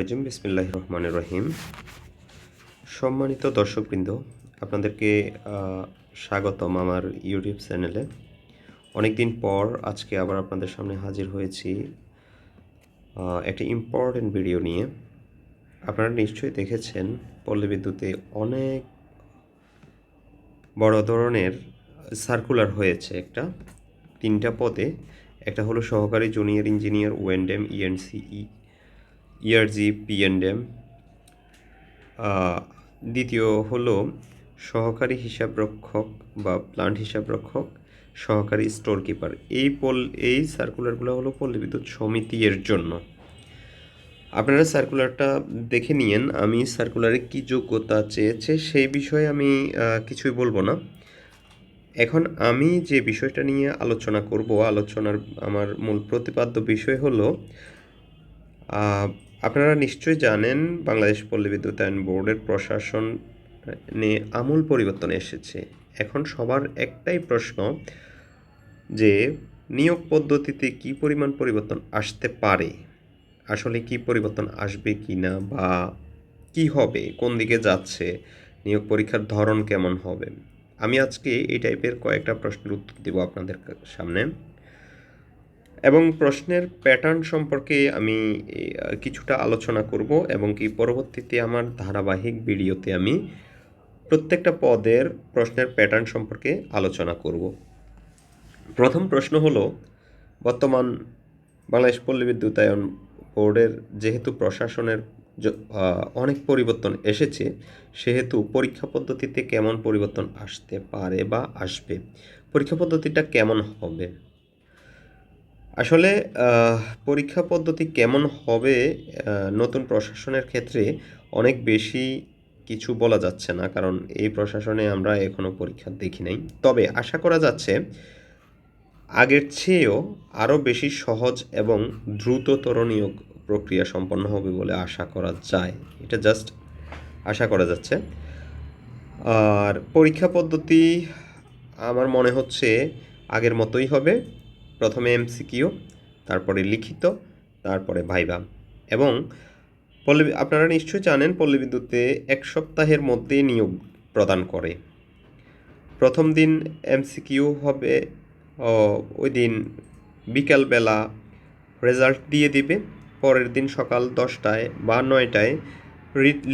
রাজিম বিসমিল্লাহ রহমান রহিম। সম্মানিত দর্শকবৃন্দ, আপনাদেরকে স্বাগতম আমার ইউটিউব চ্যানেলে। অনেকদিন পর আজকে আবার আপনাদের সামনে হাজির হয়েছি একটি ইম্পর্টেন্ট ভিডিও নিয়ে। আপনারা নিশ্চয়ই দেখেছেন, পল্লী বিদ্যুতে অনেক বড় ধরনের সার্কুলার হয়েছে একটা, তিনটা পদে। একটা হলো সহকারী জুনিয়র ইঞ্জিনিয়ার ওয়েন্ডেম ইএনসিই ইআরজি পিএনডেম দ্বিতীয় হলো সহকারী হিসাবরক্ষক বা প্লান্ট হিসাবরক্ষক সহকারী স্টোর কিপার এই পল, এই সার্কুলারগুলো হলো পল্লী বিদ্যুৎ সমিতি এর জন্য। আপনারা সার্কুলারটা দেখে নিয়েন, আমি সার্কুলারে কী যোগ্যতা চেয়েছে সেই বিষয়ে আমি কিছুই বলব না। এখন আমি যে বিষয়টা নিয়ে আলোচনা করব, আলোচনার আমার মূল প্রতিপাদ্য বিষয় হলো আপনারা নিশ্চয়ই জানেন বাংলাদেশ পল্লী বিদ্যুতায়ন বোর্ডের প্রশাসন নিয়ে আমূল পরিবর্তন এসেছে। এখন সবার একটাই প্রশ্ন যে, নিয়োগ পদ্ধতিতে কি পরিমাণ পরিবর্তন আসতে পারে? আসলে কি পরিবর্তন আসবে কি না বা কি হবে? কোন দিকে যাচ্ছে? নিয়োগ পরীক্ষার ধরন কেমন হবে? আমি আজকে এই টাইপের কয়েকটা প্রশ্নের উত্তর দেব আপনাদের সামনে। এবং প্রশ্নের প্যাটার্ন সম্পর্কে আমি কিছুটা আলোচনা করব এবং কি পরবর্তীতে আমার ধারাবাহিক ভিডিওতে আমি প্রত্যেকটা পদের প্রশ্নের প্যাটার্ন সম্পর্কে আলোচনা করব। প্রথম প্রশ্ন হলো, বর্তমান বাংলাদেশ পল্লী বিদ্যুতায়ন বোর্ডের যেহেতু প্রশাসনের অনেক পরিবর্তন এসেছে, সেহেতু পরীক্ষা পদ্ধতিতে কেমন পরিবর্তন আসতে পারে বা আসবে? পরীক্ষা পদ্ধতিটা কেমন হবে? আসলে পরীক্ষা পদ্ধতি কেমন হবে নতুন প্রশাসনের ক্ষেত্রে অনেক বেশি কিছু বলা যাচ্ছে না, কারণ এই প্রশাসনে আমরা এখনও পরীক্ষা দেখি নাই। তবে আশা করা যাচ্ছে, আগের চেয়েও আরও বেশি সহজ এবং দ্রুততর নিয়োগ প্রক্রিয়া সম্পন্ন হবে বলে আশা করা যায়। এটা জাস্ট আশা করা যাচ্ছে। আর পরীক্ষা পদ্ধতি, আমার মনে হচ্ছে আগের মতোই হবে। প্রথমে এমসিকিউ, তারপরে লিখিত, তারপরে ভাইভা এবং পল্লী আপনারা নিশ্চয়ই জানেন পল্লী বিদ্যুতে এক সপ্তাহের মধ্যে নিয়োগ প্রদান করে। প্রথম দিন এমসিকিউ হবে ওই দিন বিকালবেলা রেজাল্ট দিয়ে দিবে। পরের দিন সকাল দশটায় বা নয়টায়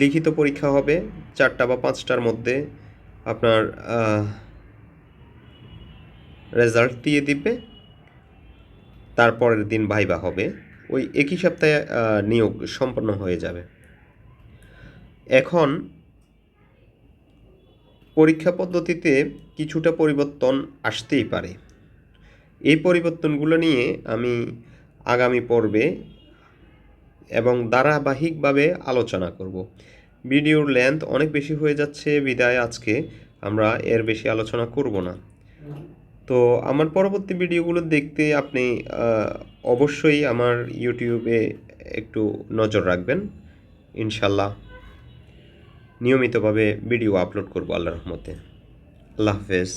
লিখিত পরীক্ষা হবে। চারটা বা পাঁচটার মধ্যে আপনার রেজাল্ট দিয়ে দিবে। তারপরের দিন ভাইবা হবে। ওই একই সপ্তাহে নিয়োগ সম্পন্ন হয়ে যাবে। এখন পরীক্ষা পদ্ধতিতে কিছুটা পরিবর্তন আসতেই পারে। এই পরিবর্তনগুলো নিয়ে আমি আগামী পর্বে এবং ধারাবাহিকভাবে আলোচনা করব। ভিডিওর লেন্থ অনেক বেশি হয়ে যাচ্ছে, বিদায় আজকে। আমরা এর বেশি আলোচনা করব না। তো আমার পরবর্তী ভিডিওগুলো দেখতে আপনি অবশ্যই আমার ইউটিউবে একটু নজর রাখবেন। ইনশাল্লাহ নিয়মিতভাবে ভিডিও আপলোড করব আল্লাহ রহমতে। আল্লাহ হাফেজ।